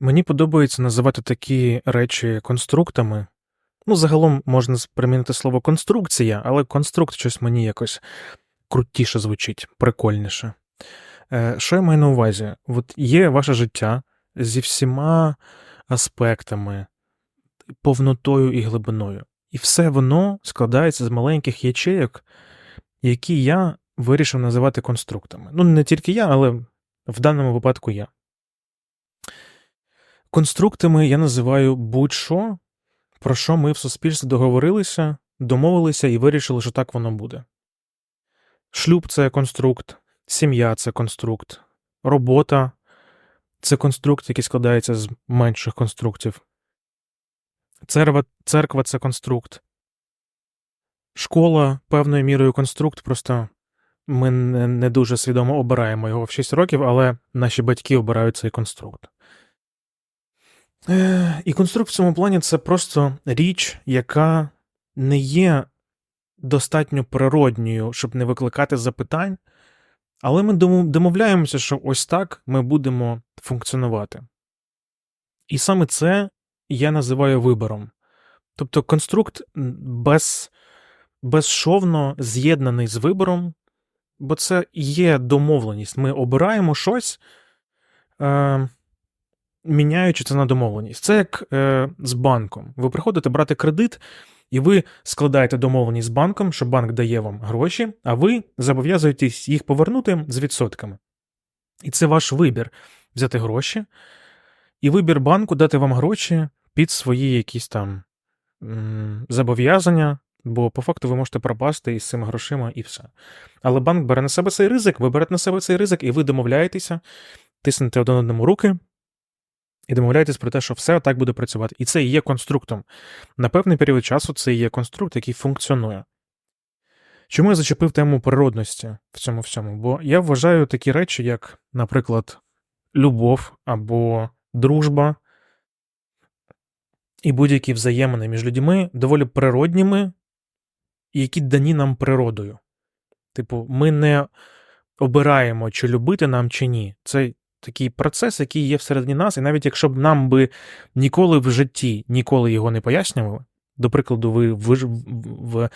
Мені подобається називати такі речі конструктами. Ну, загалом можна примінити слово конструкція, але конструкт щось мені якось крутіше звучить, прикольніше. Е, Що я маю на увазі? От є ваше життя зі всіма аспектами, повнотою і глибиною. І все воно складається з маленьких ячейок, які я вирішив називати конструктами. Ну, не тільки я, але в даному випадку я. Конструктами я називаю будь-що, про що ми в суспільстві договорилися, домовилися і вирішили, що так воно буде. Шлюб це конструкт, сім'я це конструкт, робота це конструкт, який складається з менших конструктів. Церква, церква це конструкт. Школа певною мірою конструкт, просто ми не, дуже свідомо обираємо його в 6 років, але наші батьки обирають цей конструкт. І конструкт в цьому плані це просто річ, яка не є достатньо природньою, щоб не викликати запитань, але ми домовляємося, що ось так ми будемо функціонувати. І саме це я називаю вибором. Тобто конструкт без, безшовно з'єднаний з вибором, бо це є домовленість. Ми обираємо щось, е, міняючи це на домовленість. Це як е, з банком. Ви приходите брати кредит, і ви складаєте домовленість з банком, що банк дає вам гроші, а ви зобов'язуєтесь їх повернути з відсотками. І це ваш вибір взяти гроші, і вибір банку дати вам гроші під свої якісь там зобов'язання, бо по факту ви можете пропасти із цими грошима і все. Але банк бере на себе цей ризик, ви берете на себе цей ризик, і ви домовляєтеся, тиснете один одному руки. І домовляєтесь про те, що все так буде працювати. І це і є конструктом. На певний період часу це і є конструкт, який функціонує. Чому я зачепив тему природності в цьому всьому? Бо я вважаю такі речі, як, наприклад, любов або дружба і будь-які взаємини між людьми доволі природніми, які дані нам природою. Типу, ми не обираємо, чи любити нам, чи ні. Це такий процес, який є всередині нас, і навіть якщо б нам би ніколи в житті ніколи його не пояснювали, до прикладу, ви, ви, в,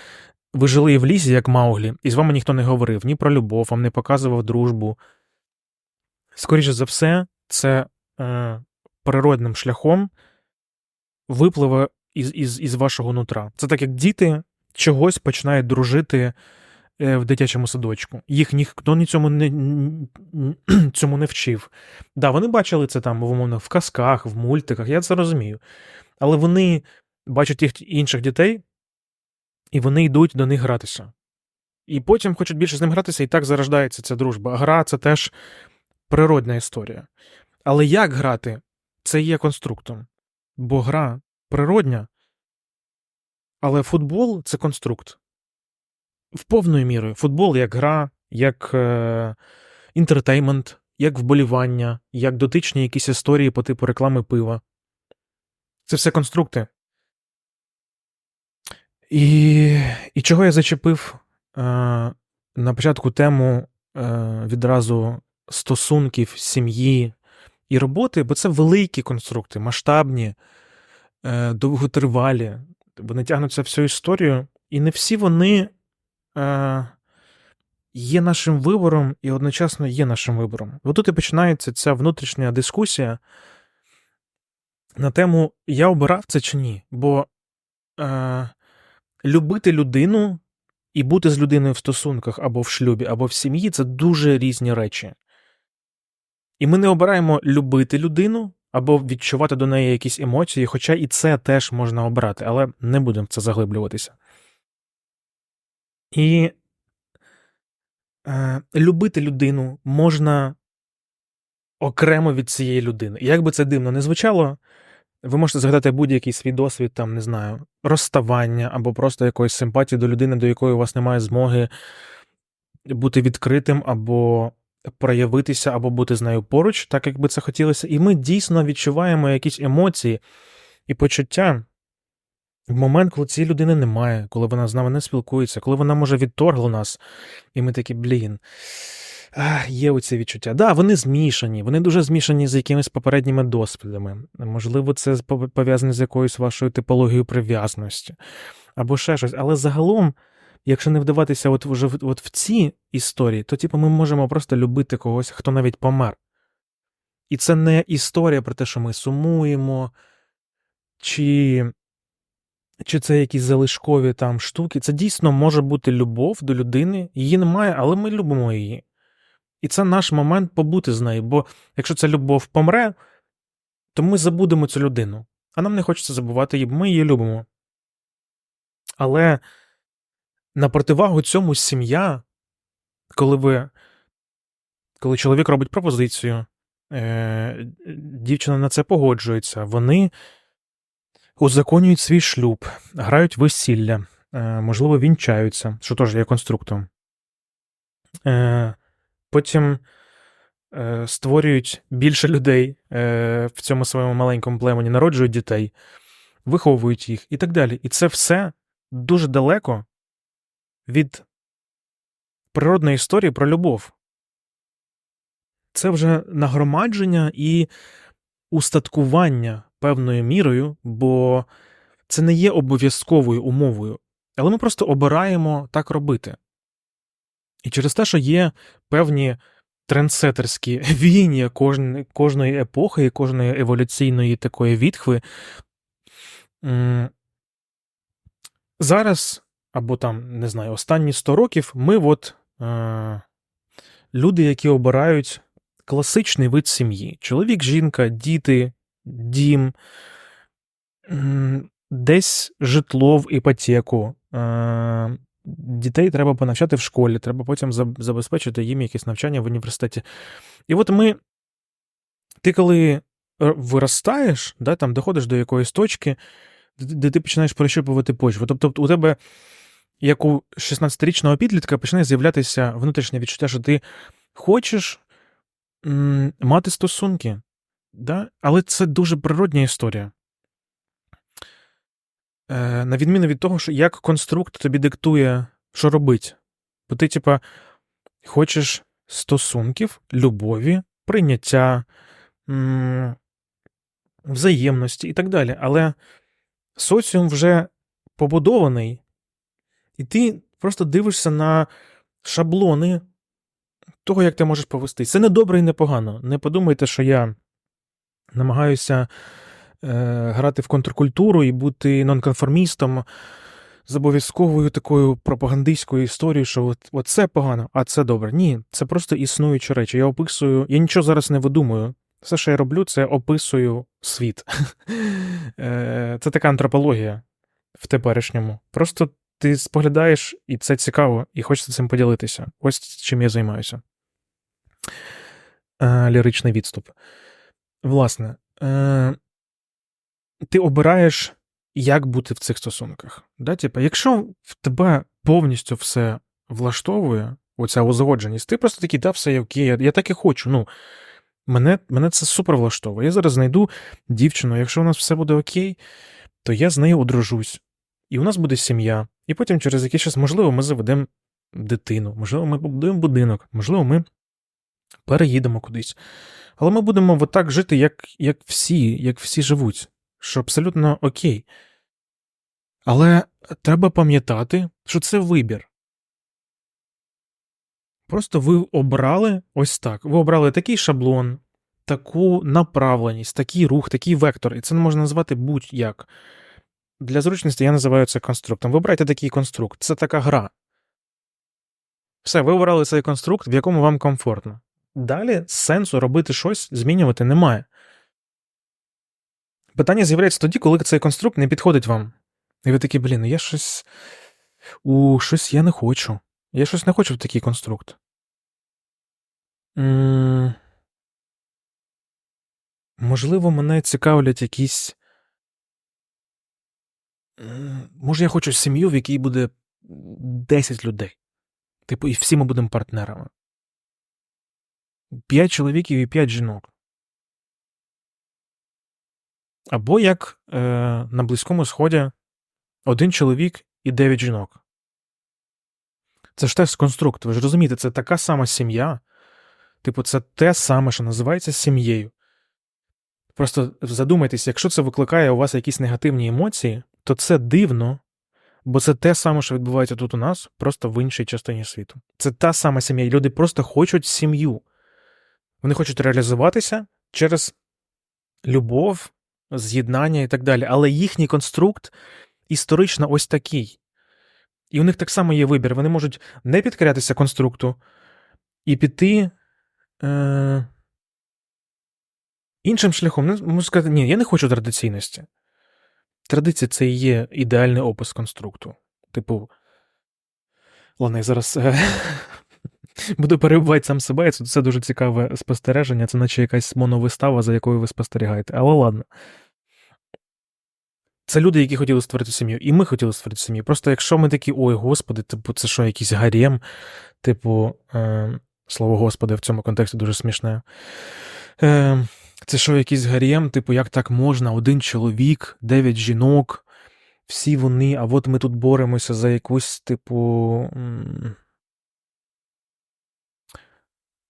ви жили в лісі, як Мауглі, і з вами ніхто не говорив ні про любов, вам не показував дружбу. Скоріше за все, це е, природним шляхом випливе із, із, із вашого нутра. Це так, як діти чогось починають дружити в дитячому садочку. Їх ніхто ні цьому не, цьому не вчив. Да, вони бачили це там, умовно, в казках, в мультиках, я це розумію. Але вони бачать тих інших дітей, і вони йдуть до них гратися. І потім хочуть більше з ним гратися, і так зарождається ця дружба. Гра це теж природна історія. Але як грати, це є конструктом. Бо гра природня, але футбол це конструкт. В повною мірою. Футбол як гра, як е, інтертеймент, як вболівання, як дотичні якісь історії по типу реклами пива. Це все конструкти. І, і чого я зачепив е, на початку тему е, відразу стосунків, сім'ї і роботи, бо це великі конструкти, масштабні, е, довготривалі. Вони тягнуться всю історію, і не всі вони е, є нашим вибором і одночасно є нашим вибором. Бо тут і починається ця внутрішня дискусія на тему я обирав це чи ні. Бо е, любити людину і бути з людиною в стосунках або в шлюбі, або в сім'ї це дуже різні речі. І ми не обираємо любити людину або відчувати до неї якісь емоції, хоча і це теж можна обрати, але не будемо в це заглиблюватися. І е, любити людину можна окремо від цієї людини. Як би це дивно не звучало, ви можете згадати будь-який свій досвід, там, не знаю, розставання або просто якоїсь симпатії до людини, до якої у вас немає змоги бути відкритим або проявитися, або бути з нею поруч, так як би це хотілося. І ми дійсно відчуваємо якісь емоції і почуття в момент, коли цієї людини немає, коли вона з нами не спілкується, коли вона може відторгла нас, і ми такі, блін. а, є оці відчуття. Да, вони змішані, вони дуже змішані з якимись попередніми досвідами. Можливо, це пов'язане з якоюсь вашою типологією прив'язаності, або ще щось. Але загалом, якщо не вдаватися от вже от в ці історії, то типу, ми можемо просто любити когось, хто навіть помер. І це не історія про те, що ми сумуємо, чи, чи це якісь залишкові там штуки. Це дійсно може бути любов до людини. Її немає, але ми любимо її. І це наш момент побути з нею. Бо якщо ця любов помре, то ми забудемо цю людину. А нам не хочеться забувати її, бо ми її любимо. Але на противагу цьому сім'я, коли ви. Коли чоловік робить пропозицію, е, дівчина на це погоджується, вони узаконюють свій шлюб, грають весілля, е, можливо, вінчаються, що теж є конструктом. Е, потім е, створюють більше людей в цьому своєму маленькому племені, народжують дітей, виховують їх і так далі. І це все дуже далеко від природної історії про любов. Це вже нагромадження і устаткування певною мірою, бо це не є обов'язковою умовою, але ми просто обираємо так робити. І через те, що є певні трендсетерські війні кожн- кожної епохи і кожної еволюційної такої відхви, зараз, або там, не знаю, останні 100 років, ми от е, люди, які обирають класичний вид сім'ї: чоловік, жінка, діти, дім, десь житло в іпотеку. Е, дітей треба понавчати в школі, треба потім забезпечити їм якесь навчання в університеті. І от ми, ти коли е, виростаєш, да, там доходиш до якоїсь точки, де, ти починаєш прощупувати почву. Тобто у тебе, як у 16-річного підлітка, починає з'являтися внутрішнє відчуття, що ти хочеш мати стосунки. Да? Але це дуже природня історія. Е, на відміну від того, що як конструкт тобі диктує, що робить. Бо ти, типа, хочеш стосунків, любові, прийняття, взаємності і так далі. Але соціум вже побудований, і ти просто дивишся на шаблони того, як ти можеш повестись. Це не добре і не погано. Не подумайте, що я намагаюся е, грати в контркультуру і бути нонконформістом з обов'язковою такою пропагандистською історією, що от, от це погано, а це добре. Ні, це просто існуючі речі. Я описую, я нічого зараз не видумую. Все, що я роблю, це описую світ. Е, Це така антропологія в теперішньому. Просто ти споглядаєш, і це цікаво, і хочеться цим поділитися. Ось чим я займаюся. Е, Ліричний відступ. Власне, е, ти обираєш, як бути в цих стосунках. Да? Типа, якщо в тебе повністю все влаштовує, оця узгодженість, ти просто такий, да, все окей, я, я так і хочу. Ну, мене, мене це супер влаштовує. Я зараз знайду дівчину, якщо у нас все буде окей, то я з нею одружусь. І у нас буде сім'я. І потім через якийсь час, можливо, ми заведемо дитину, можливо, ми побудуємо будинок, можливо, ми переїдемо кудись. Але ми будемо отак жити, як, як всі, як всі живуть, що абсолютно окей. Але треба пам'ятати, що це вибір. Просто ви обрали ось так. Ви обрали такий шаблон, таку направленість, такий рух, такий вектор. І це можна назвати будь-як. Для зручності я називаю це конструктом. Вибирайте такий конструкт. Це така гра. Все, ви обрали цей конструкт, в якому вам комфортно. Далі сенсу робити щось, змінювати немає. Питання з'являється тоді, коли цей конструкт не підходить вам. І ви такі, блін, ну я щось. У щось я не хочу. Я щось не хочу в такий конструкт. м Можливо, мене цікавлять якісь. Може, я хочу сім'ю, в якій буде 10 людей. Типу, і всі ми будемо партнерами. П'ять чоловіків і п'ять жінок. Або як е, на Близькому Сході один чоловік і дев'ять жінок. Це ж теж конструкт. Ви ж розумієте, це така сама сім'я, Типу, це те саме, що називається сім'єю. Просто задумайтесь, якщо це викликає у вас якісь негативні емоції, то це дивно, бо це те саме, що відбувається тут у нас, просто в іншій частині світу. Це та сама сім'я. Люди просто хочуть сім'ю. Вони хочуть реалізуватися через любов, з'єднання і так далі. Але їхній конструкт історично ось такий. І у них так само є вибір. Вони можуть не підкорятися конструкту і піти е, іншим шляхом. Ну, Можу сказати, ні, я не хочу традиційності. Традиція це і є ідеальний опис конструкту. Типу, ладно, я зараз е, буду перебувати сам себе. Це, це дуже цікаве спостереження, це наче якась моновистава, за якою ви спостерігаєте. Але ладно. Це люди, які хотіли створити сім'ю, і ми хотіли створити сім'ю. Просто якщо ми такі, ой, господи, типу, це що, якийсь гарем, типу, е, слово Господи в цьому контексті дуже смішне. Е, це що, якийсь гарем, типу, як так можна? Один чоловік, дев'ять жінок, всі вони, а от ми тут боремося за якусь, типу.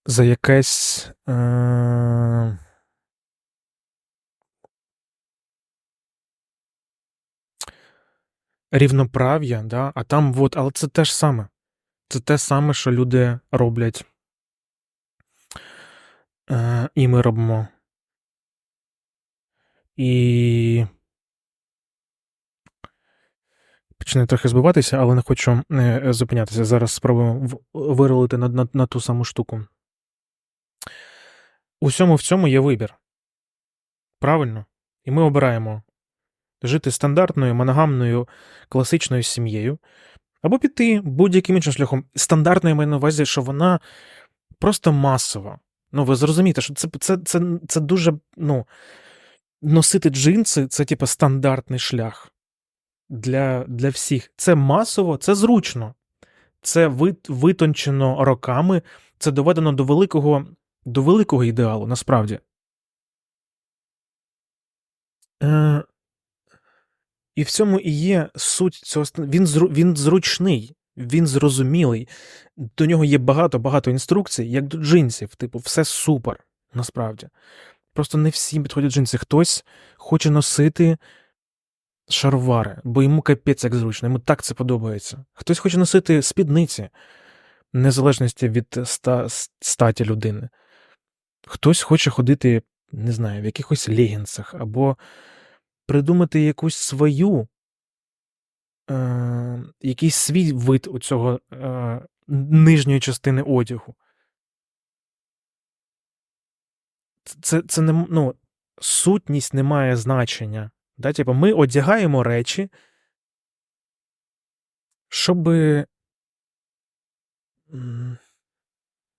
За якесь. Е, рівноправ'я, да? а там от, але це те ж саме. Це те саме, що люди роблять. Е, і ми робимо. І. Почне трохи збиватися, але не хочу е, зупинятися. Зараз спробуємо виролити на, на, на ту саму штуку. Усьому в цьому є вибір. Правильно? І ми обираємо жити стандартною, моногамною, класичною сім'єю, або піти будь-яким іншим шляхом. Стандартною маю на увазі, що вона просто масова. Ну, ви зрозумієте, що це, це, це, це дуже. ну, Носити джинси це, типу, стандартний шлях для, для всіх. Це масово, це зручно. Це вит, витончено роками, це доведено до великого, до великого ідеалу, насправді. Е, і в цьому і є суть цього. Він, зру, він зручний, він зрозумілий. До нього є багато-багато інструкцій, як до джинсів. Типу, все супер, насправді. Просто не всім підходять джинси. Хтось хоче носити шаровари, бо йому капець як зручно, йому так це подобається. Хтось хоче носити спідниці, незалежності від ста, статі людини. Хтось хоче ходити, не знаю, в якихось легінсах, або придумати якусь свою, е, якийсь свій вид у цього е, нижньої частини одягу. Це, це не ну, сутність не має значення. Да? Типу, ми одягаємо речі, щоб.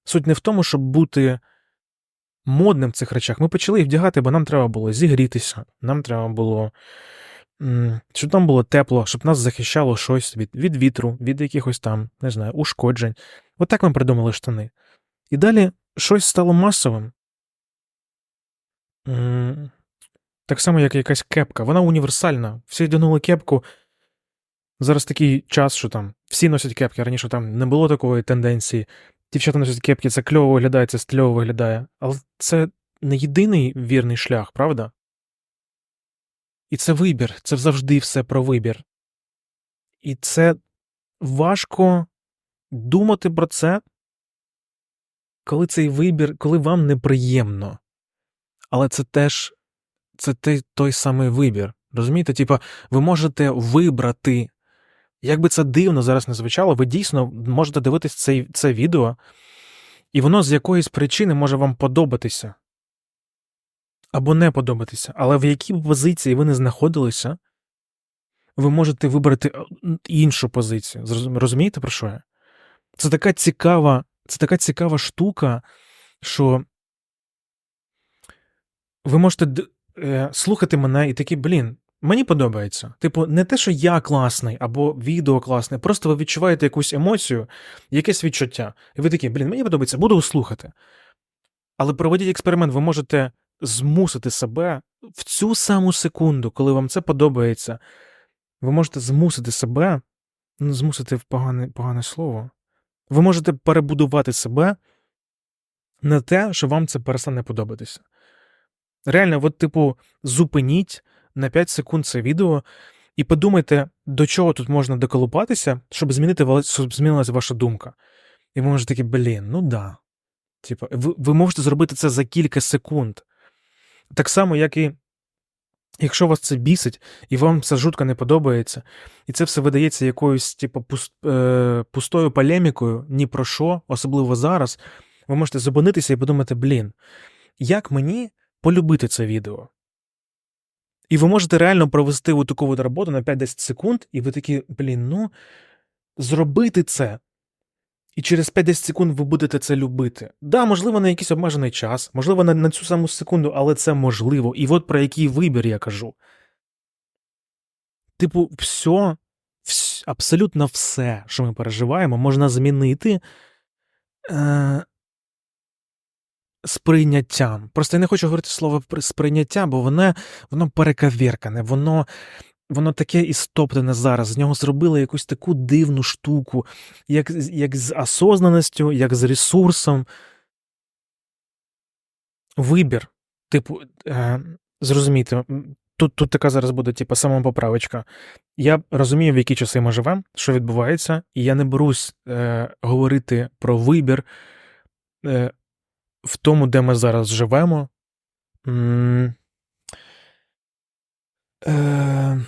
Суть не в тому, щоб бути модним в цих речах. Ми почали їх вдягати, бо нам треба було зігрітися, нам треба було, щоб нам було тепло, щоб нас захищало щось від, від вітру, від якихось там, не знаю, ушкоджень. От так ми придумали штани. І далі щось стало масовим. Так само, як якась кепка. Вона універсальна. Всі одягнули кепку. Зараз такий час, що там всі носять кепки. Раніше там не було такої тенденції. Дівчата носять кепки, це кльово виглядає, це стильово виглядає. Але це не єдиний вірний шлях, правда? І це вибір, це завжди все про вибір. І це важко думати про це, коли цей вибір, коли вам неприємно. Але це теж це те- той самий вибір. Розумієте? Типа, ви можете вибрати. Як би це дивно зараз не звучало, ви дійсно можете дивитись це, це відео, і воно з якоїсь причини може вам подобатися. Або не подобатися. Але в якій позиції ви не знаходилися, ви можете вибрати е, іншу позицію. Розумієте, про що я? Це така цікава, це така цікава штука, що ви можете е, слухати мене і такі, блін, мені подобається. Типу, не те, що я класний або відео класне, просто ви відчуваєте якусь емоцію, якесь відчуття. І ви такі, блін, мені подобається, буду слухати. Але проведіть експеримент, ви можете змусити себе в цю саму секунду, коли вам це подобається, ви можете змусити себе, ну, змусити погане, погане слово. Ви можете перебудувати себе на те, що вам це перестане подобатися. Реально, от, типу, зупиніть на 5 секунд це відео і подумайте, до чого тут можна доколупатися, щоб змінити щоб змінилася ваша думка. І ви можете такі, блін, ну да. Типу, ви, ви можете зробити це за кілька секунд. Так само, як і якщо вас це бісить, і вам це жутко не подобається, і це все видається якоюсь, типу, пус- е, пустою полемікою, ні про що, особливо зараз, ви можете зупинитися і подумати, блін, як мені полюбити це відео? І ви можете реально провести от таку от роботу на 5-10 секунд, і ви такі, блін, ну, зробити це. І через 5-10 секунд ви будете це любити. Да, можливо, на якийсь обмежений час, можливо, на, на цю саму секунду, але це можливо. І от про який вибір я кажу. Типу, все, вс- абсолютно все, що ми переживаємо, можна змінити е, сприйняттям. Просто я не хочу говорити слово «при- сприйняття, бо воно, воно перекавіркане, воно, воно таке істоптане зараз. З нього зробили якусь таку дивну штуку, як, як з осознаністю, як з ресурсом. Вибір. Типу, е, зрозумійте, тут, тут така зараз буде, типу, самопоправочка. Я розумію, в які часи ми живемо, що відбувається, і я не берусь е, говорити про вибір е, в тому, де ми зараз живемо. Е,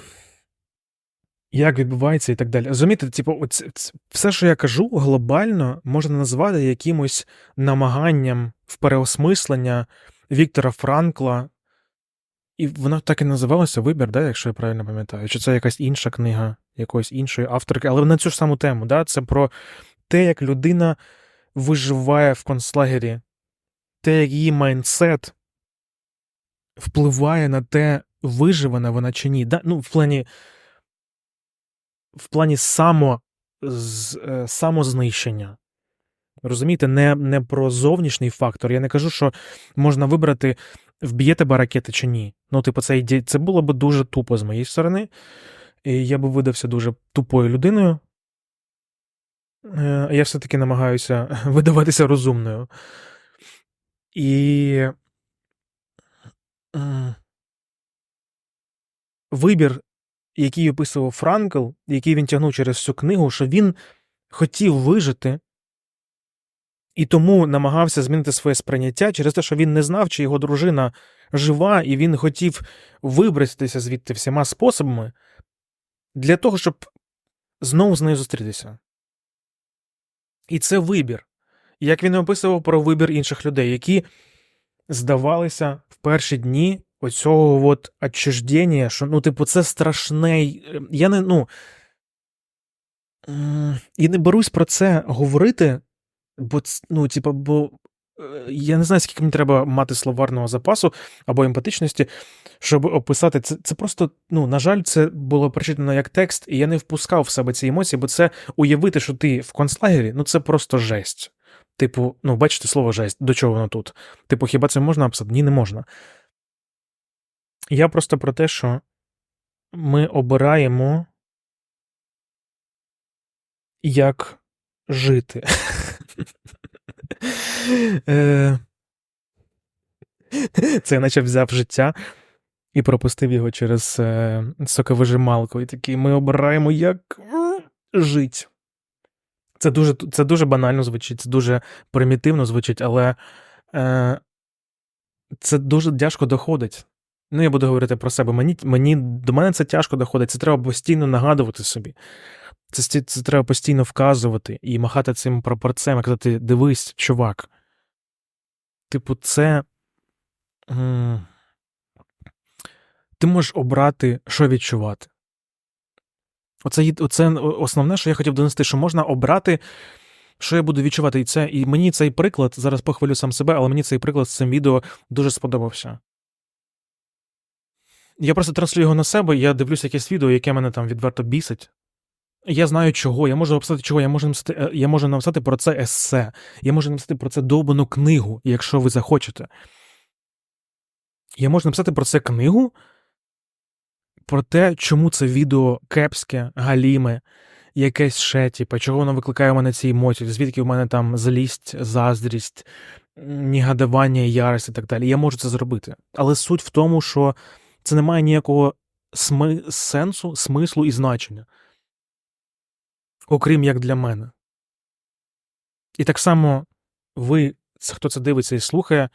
як відбувається і так далі. Розумієте, типу, оць, ц- все, що я кажу, глобально можна назвати якимось намаганням в переосмислення Віктора Франкла. І воно так і називалося Вибір, да, якщо я правильно пам'ятаю. Чи це якась інша книга якоїсь іншої авторки, але на цю ж саму тему, да? це про те, як людина виживає в концлагері, те, як її майндсет впливає на те, виживе вона чи ні. Да? Ну, в плані, в плані само, з, е, самознищення. Розумієте, не, не про зовнішній фактор. Я не кажу, що можна вибрати, вб'є тебе ракети чи ні. Ну, типу, це, це було б дуже тупо з моєї сторони. І я би видався дуже тупою людиною. Е, Я все-таки намагаюся видаватися розумною. М, вибір, який описував Франкл, який він тягнув через всю книгу, що він хотів вижити і тому намагався змінити своє сприйняття через те, що він не знав, чи його дружина жива, і він хотів вибратися звідти всіма способами для того, щоб знову з нею зустрітися. І це вибір. Як він описував про вибір інших людей, які здавалися в перші дні оцього от отчуждення, що ну, типу, це страшне. е, Я не ну. І не берусь про це говорити, бо ну, типу, бо е, я не знаю, скільки мені треба мати словарного запасу або емпатичності, щоб описати це. Це просто, ну, на жаль, це було прочитано як текст, і я не впускав в себе ці емоції, бо це уявити, що ти в концлагері, ну це просто жесть. Типу, ну, бачите слово жесть, до чого воно тут? Типу, хіба це можна написати? Ні, не можна. Я просто про те, що ми обираємо, як жити. Е, Це наче взяв життя і пропустив його через е, соковижималку. І такий ми обираємо, як жити. Це дуже, це дуже банально звучить, це дуже примітивно звучить, але е, це дуже тяжко доходить. Ну, я буду говорити про себе. Мені, мені, до мене це тяжко доходить. Це треба постійно нагадувати собі. Це, сті- це треба постійно вказувати і махати цим прапорцем, і казати: дивись, чувак. Типу, це. м, Ти можеш обрати, що відчувати. Оце, оце основне, що я хотів донести, що можна обрати, що я буду відчувати. І це, і мені цей приклад, зараз похвалю сам себе, але мені цей приклад з цим відео дуже сподобався. Я просто транслюю його на себе, я дивлюся якесь відео, яке мене там відверто бісить. Я знаю чого, я можу написати чого, я можу написати, е, я можу написати про це есе, я можу написати про це довбану книгу, якщо ви захочете. Я можу написати про це книгу, про те, чому це відео кепське, галіме, якесь ще, типу, чого воно викликає у мене ці емоції, звідки в мене там злість, заздрість, негодування, ярость і так далі. Я можу це зробити. Але суть в тому, що це не має ніякого сми... сенсу, смислу і значення. Окрім як для мене. І так само ви, хто це дивиться і слухає,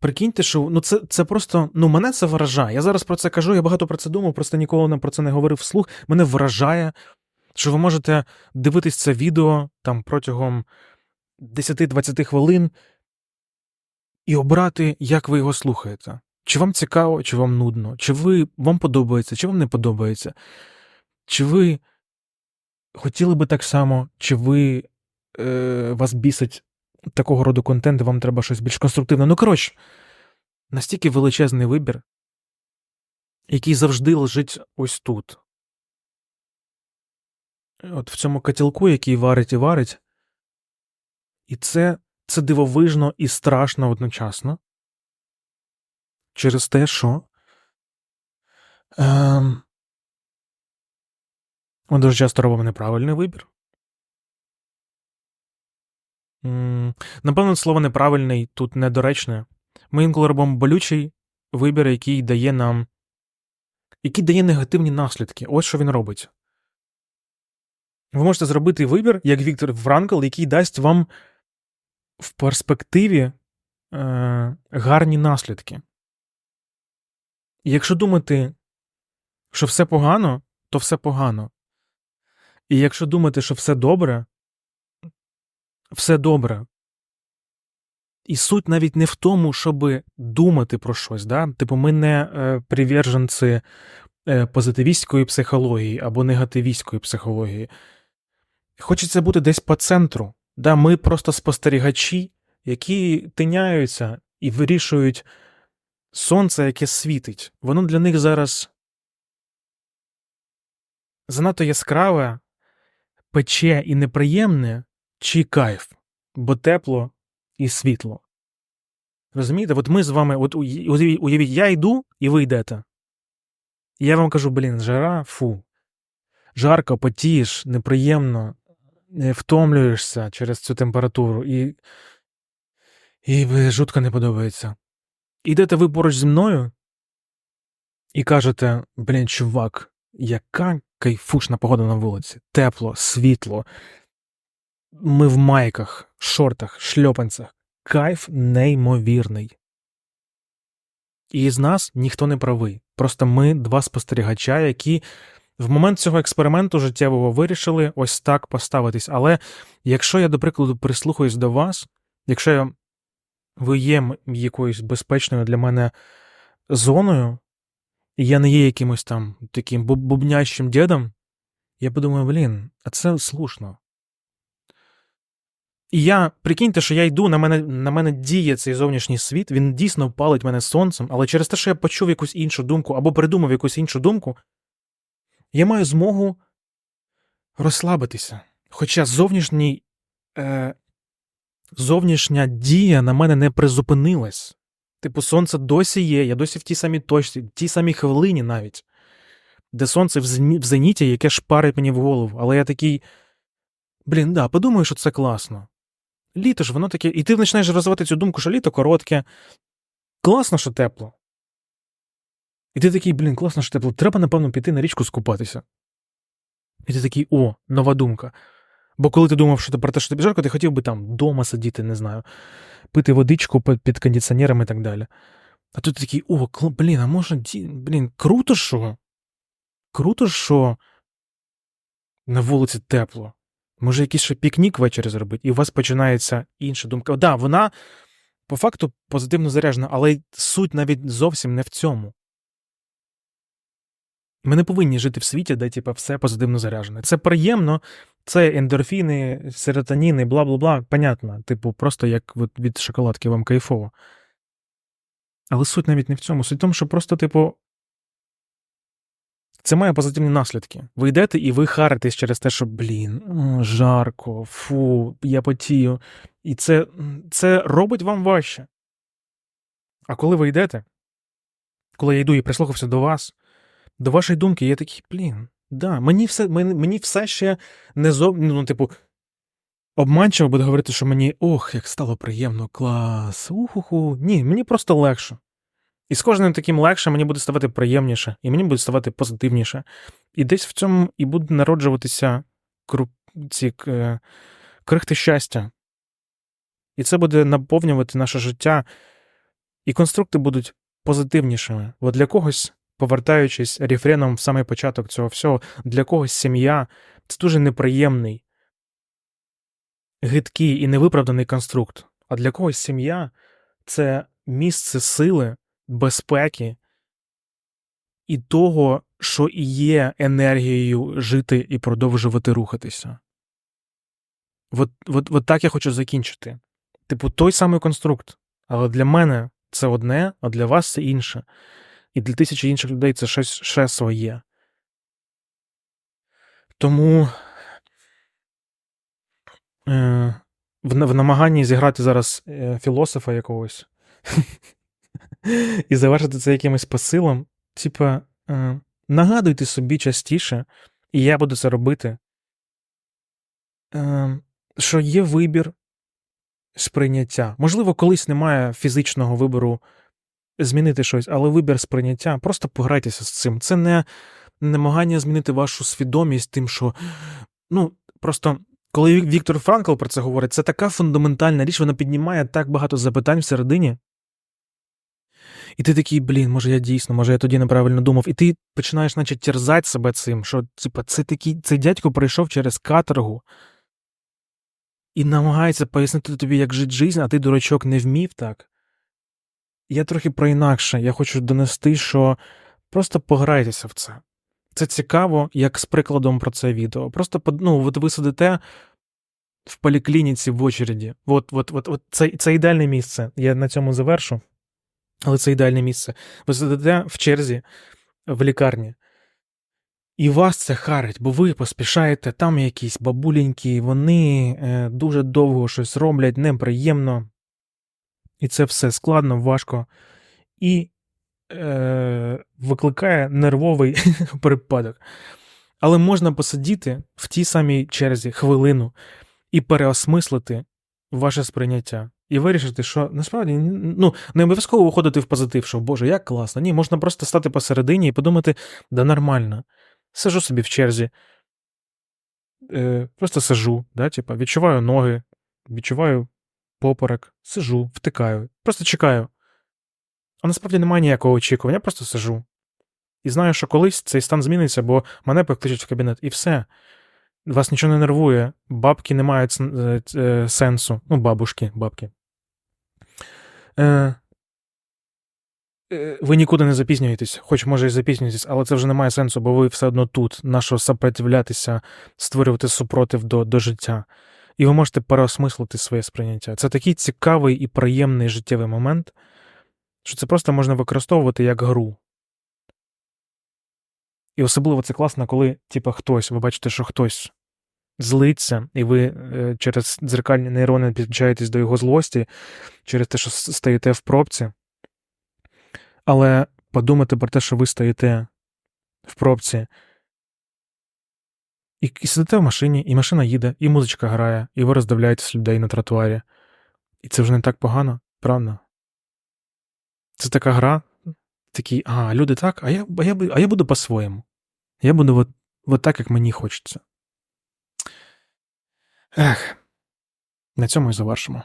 прикиньте, що ну це, це просто. Ну, мене це вражає. Я зараз про це кажу, я багато про це думав, просто ніколи не про це не говорив вслух. Мене вражає, що ви можете дивитись це відео там протягом 10-20 хвилин і обрати, як ви його слухаєте. Чи вам цікаво, чи вам нудно, чи ви вам подобається, чи вам не подобається, чи ви хотіли би так само, чи ви е, вас бісить такого роду контент, і вам треба щось більш конструктивне. Ну, коротше, настільки величезний вибір, який завжди лежить ось тут. От в цьому котілку, який варить і варить. І це, це дивовижно і страшно одночасно. Через те, що. Ем, дуже часто робимо неправильний вибір. М, Напевно, слово неправильний тут недоречне. Ми інколи робимо болючий вибір, який дає нам. який дає негативні наслідки. Ось що він робить. Ви можете зробити вибір, як Віктор Франкл, який дасть вам в перспективі е, гарні наслідки. Якщо думати, що все погано, то все погано. І якщо думати, що все добре, все добре. І суть навіть не в тому, щоб думати про щось. Да? Типу, ми не е, приверженці е, позитивістської психології або негативістської психології. Хочеться бути десь по центру. Да? Ми просто спостерігачі, які тиняються і вирішують сонце, яке світить. Воно для них зараз занадто яскраве, пече і неприємне, чи кайф, бо тепло і світло. Розумієте, от ми з вами, от уявіть, я йду, і ви йдете. Я вам кажу, блін, жара, фу. Жарко, потієш, неприємно, втомлюєшся через цю температуру, і і жутко не подобається. Ідете ви поруч зі мною і кажете, блін, чувак, яка кайфушна погода на вулиці, тепло, світло. Ми в майках, шортах, шльопанцях. Кайф неймовірний. І з нас ніхто не правий. Просто ми два спостерігача, які в момент цього експерименту життєвого вирішили ось так поставитись. Але якщо я, до прикладу, прислухаюсь до вас, якщо я, ви є якоюсь безпечною для мене зоною, і я не є якимось там таким бубнящим дідом, я подумаю, блін, а це слушно. І я прикиньте, що я йду, на мене на мене діє цей зовнішній світ, він дійсно палить мене сонцем, але через те, що я почув якусь іншу думку або придумав якусь іншу думку, я маю змогу розслабитися. Хоча зовнішній, е, зовнішня дія на мене не призупинилась. Типу, сонце досі є, я досі в тій самій точці, в тій самій хвилині навіть, де сонце в зеніті, яке шпарить мені в голову. Але я такий. Блін, да, подумаю, що це класно. Літо ж, воно таке. І ти починаєш розвивати цю думку, що літо коротке. Класно, що тепло. І ти такий, блін, класно, що тепло. Треба, напевно, піти на річку скупатися. І ти такий, о, нова думка. Бо коли ти думав, що ти про те, що тобі жарко, ти хотів би там вдома сидіти, не знаю, пити водичку під кондиціонером і так далі. А тут такий, о, блін, а може, блін, круто, що? Круто, що на вулиці тепло. Може, якийсь ще пікнік ввечері зробити, і у вас починається інша думка. Так, да, вона по факту позитивно заряджена, але суть навіть зовсім не в цьому. Ми не повинні жити в світі, де типу, все позитивно заряджене. Це приємно, це ендорфіни, серотоніни, бла бла бла. Понятно, типу, просто як від шоколадки вам кайфово. Але суть навіть не в цьому. Суть в тому, що просто, типу, це має позитивні наслідки. Ви йдете і ви харитесь через те, що, блін, жарко, фу, я потію. І це, це робить вам важче. А коли ви йдете, коли я йду і прислухався до вас, до вашої думки, я такий, блін, да, мені все мені, мені все ще не зов... ну, типу, обманчиво буде говорити, що мені ох, як стало приємно, клас, уху-ху. Ні, мені просто легше. І з кожним таким легше мені буде ставати приємніше, і мені буде ставати позитивніше. І десь в цьому і будуть народжуватися кру... ці е, крихти щастя. І це буде наповнювати наше життя, і конструкти будуть позитивнішими. Бо для когось, повертаючись рефреном в самий початок цього всього, для когось сім'я це дуже неприємний, гидкий і невиправданий конструкт. А для когось сім'я це місце сили, безпеки і того, що і є енергією жити і продовжувати рухатися. От, от, от так я хочу закінчити. Типу, той самий конструкт. Але для мене це одне, а для вас це інше. І для тисячі інших людей це щось ще своє. Тому е, в, в намаганні зіграти зараз е, філософа якогось і завершити це якимось посилом, типа, е, нагадуйте собі частіше, і я буду це робити, е, що є вибір сприйняття. Можливо, колись немає фізичного вибору змінити щось, але вибір сприйняття, просто пограйтеся з цим. Це не намагання змінити вашу свідомість тим, що. Ну, просто. Коли Віктор Франкл про це говорить, це така фундаментальна річ, вона піднімає так багато запитань всередині. І ти такий, блін, може я дійсно, може я тоді неправильно думав. І ти починаєш, наче, терзати себе цим, що типа, це такий, цей дядько пройшов через каторгу і намагається пояснити тобі, як жить жизнь, а ти, дурачок, не вмів так. Я трохи про інакше. Я хочу донести, що просто пограйтеся в це. Це цікаво, як з прикладом про це відео. Просто ну, от ви сидите в поліклініці в очереді. От, от, от, от це, це ідеальне місце. Я на цьому завершу, але це ідеальне місце. Ви сидите в черзі в лікарні. І вас це харить, бо ви поспішаєте, там якісь бабуленькі, вони е, дуже довго щось роблять, неприємно. І це все складно, важко. І е, викликає нервовий припадок. Але можна посидіти в тій самій черзі хвилину і переосмислити ваше сприйняття. І вирішити, що насправді ну, не обов'язково виходити в позитив, що Боже, як класно. Ні, можна просто стати посередині і подумати, да нормально. Сижу собі в черзі, е, просто сижу, да, типа, відчуваю ноги, відчуваю поперек, сижу, втикаю, просто чекаю. А насправді немає ніякого очікування, просто сижу. І знаю, що колись цей стан зміниться, бо мене покличуть в кабінет, і все. Вас нічого не нервує, бабки не мають е, е, сенсу. Ну, бабушки, бабки. Е, ви нікуди не запізнюєтесь, хоч може і запізнюєтесь, але це вже не має сенсу, бо ви все одно тут, нащо сопротивлятися, створювати супротив до, до життя. І ви можете переосмислити своє сприйняття. Це такий цікавий і приємний життєвий момент, що це просто можна використовувати як гру. І особливо це класно, коли, типа, хтось, ви бачите, що хтось злиться, і ви е, через дзеркальні нейрони підключаєтесь до його злості, через те, що стаєте в пробці. Але подумати про те, що ви стоїте в пробці, і, і сидите в машині, і машина їде, і музичка грає, і ви роздивляєтесь людей на тротуарі. І це вже не так погано, правда? Це така гра, такий, а, люди так, а я а я, а я буду по-своєму. Я буду от, от так, як мені хочеться. Ех, на цьому і завершимо.